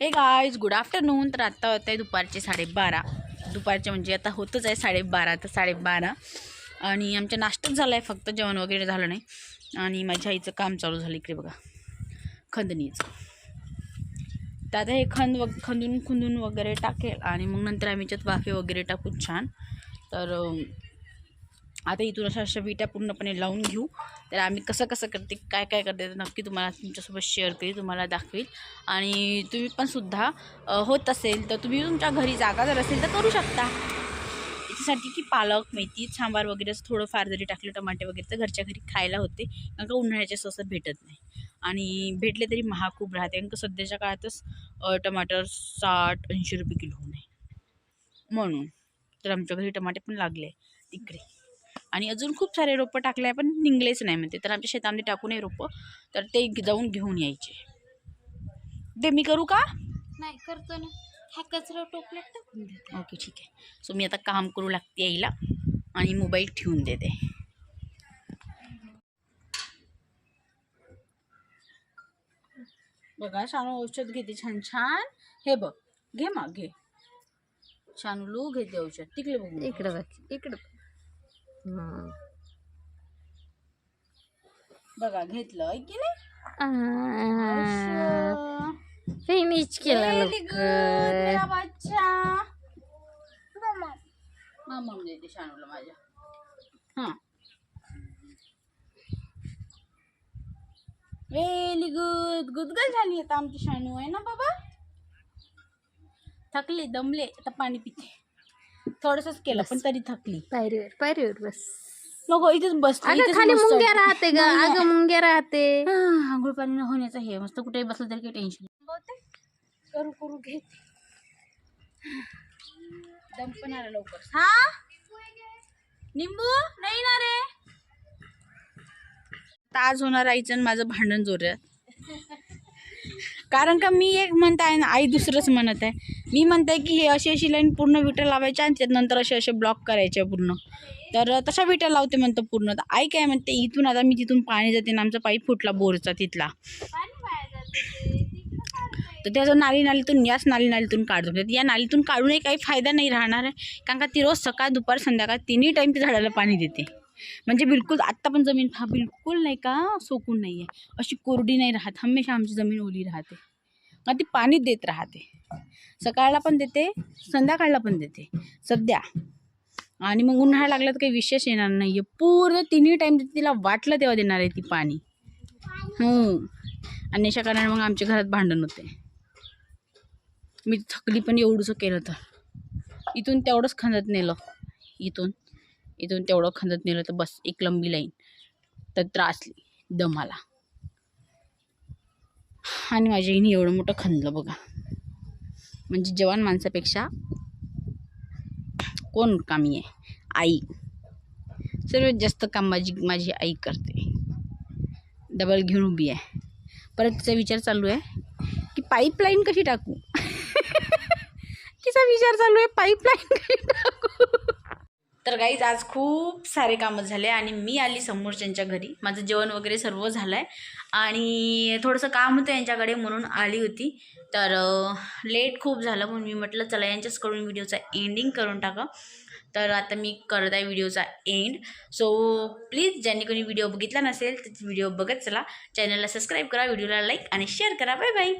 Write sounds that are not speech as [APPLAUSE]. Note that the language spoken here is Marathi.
हे गाईज गुड आफ्टरनून तर आत्ता होत आहे दुपारचे साडेबारा. दुपारचे म्हणजे आता होतच आहे साडेबारा तर साडेबारा. आणि आमचा नाश्ताच झाला आहे फक्त जेवण वगैरे झालं नाही. आणि माझ्या आईचं काम चालू झालं इकडे बघा. खंदणीचं. तर आता हे खंद व खंदून खुंदून वगैरे टाकेल. आणि मग नंतर आम्ही त्यात वाफे वगैरे टाकू छान. तर आता इथून अशा अशा विट्या पूर्णपणे लावून घेऊ. तर आम्ही कसं कसं करते काय काय करते तर नक्की तुम्हाला तुमच्यासोबत शेअर करेल तुम्हाला दाखवेल आणि तुम्ही पण सुद्धा होत असेल तर तुम्ही तुमच्या घरी जागा जर असेल तर करू शकता. याच्यासाठी की पालक मेथी सांबार वगैरे असं थोडंफार जरी टाकलं टमाटे वगैरे तर घरच्या घरी खायला होते. कारण का उन्हाळ्याच्या सहसा भेटत नाही. आणि भेटले तरी महाग खूप राहते. कारण का सध्याच्या काळातच टमाटर साठ ऐंशी रुपये किलो आहे म्हणून तर आमच्या घरी टमाटे पण लागले तिकडे आणि अजून खूप सारे रोपं टाकले आहे पण निघलेच नाही म्हणते. तर आमच्या शेतामध्ये टाकून आहे रोपं. तर ते जाऊन घेऊन यायचे. ते मी करू का? नाही करतो ना. हा कचरा टोपल्यात टाकून देते. ओके ठीक आहे. सो मी आता काम करू लागते यायला आणि मोबाईल ठेवून देते. बघा शानू औषध घेते छान छान. हे बघ घे मग. घे शानूलू घेते औषध. तिकडे बघू. इकडं बघ इकडं बघ. घेतलं ऐक की नाही? फिनिश केला मेरा बच्चा. मामा देते शानूला माझ्या. हां. व्हेरी गुड गुदगल झाली आता आमची शानू आहे ना बाबा? थकली दमले आता पाणी पिते. थोडंसंच केलं पण तरी थकली. पायरीवर पायरीवर बस. नको इथेच बस अगं खाली मुंग्या राहते ग अगं मुंग्या राहते. आंघोळ पाणी न होण्याचं हे मस्त कुठेही बसलं तरी काही टेन्शन करू करू घेते. दम पण आला लवकर. हा? निंबू नाही ना रे आज होणार आईचं माझं भांडण जोरात. कारण का मी एक म्हणत आहे ना आई दुसरंच म्हणत आहे. मी म्हणत आहे की हे अशी अशी लाईन पूर्ण विटा लावायच्या आणि त्यात नंतर असे असे ब्लॉक करायचे पूर्ण. तर तशा विटा लावते म्हणतं पूर्ण. तर आई काय म्हणते इथून आता मी तिथून पाणी जाते ना आमचा पाईप फुटला बोरचा तिथला. तर त्याचं नाली नालीतून याच नाली नालीतून काढतो या नालीतून काढूनही काही फायदा नाही राहणार आहे. कारण का ती रोज सकाळ दुपार संध्याकाळ तिन्ही टाईम ती झाडाला पाणी देते. म्हणजे बिलकुल आत्ता पण जमीन हा बिलकुल नाही का सोकून नाही आहे अशी कोरडी नाही राहत हमेशा आमची जमीन ओली राहते. मग ती पाणी देत राहते. सकाळला पण देते संध्याकाळला पण देते. सध्या. आणि मग उन्हाळा लागला तर काही विशेष येणार नाही आहे पूर्ण तिन्ही टाईम तिला वाटलं तेव्हा देणार आहे ती पाणी. हो. आणि अशा कारणाने मग आमच्या घरात भांडण होते. मी थकली पण एवढंसं केलं तर. इथून तेवढंच खंदत नेलं. इथून. इथून तेवढं खंदत नेलं तर बस एक लंबी लाईन. तर त्रासली दमाला. आणि माझ्या आईने एवढं मोठं खंदलं बघा. म्हणजे जवान माणसापेक्षा कोण कामी आहे? आई. सर्वात जास्त काम माझी माझी आई करते. डबल घेऊन उभी आहे. परत तिचा विचार चालू आहे की पाईपलाईन कशी टाकू? [LAUGHS] तिचा विचार चालू आहे पाईपलाईन कशी तर गाईज आज खूप सारे कामं झाले आणि मी आली समोरच्यांच्या घरी. माझं जेवण वगैरे सर्व झालं आहे आणि थोडंसं काम होतं यांच्याकडे म्हणून आली होती. तर लेट खूप झालं म्हणून मी म्हटलं चला यांच्याचकडून व्हिडिओचा एंडिंग करून टाका. तर आता मी करत आहे व्हिडिओचा एंड सो प्लीज ज्यांनी कोणी व्हिडिओ बघितला नसेल तर व्हिडिओ बघत चला. चॅनलला सबस्क्राईब करा व्हिडिओला लाईक आणि शेअर करा. Bye bye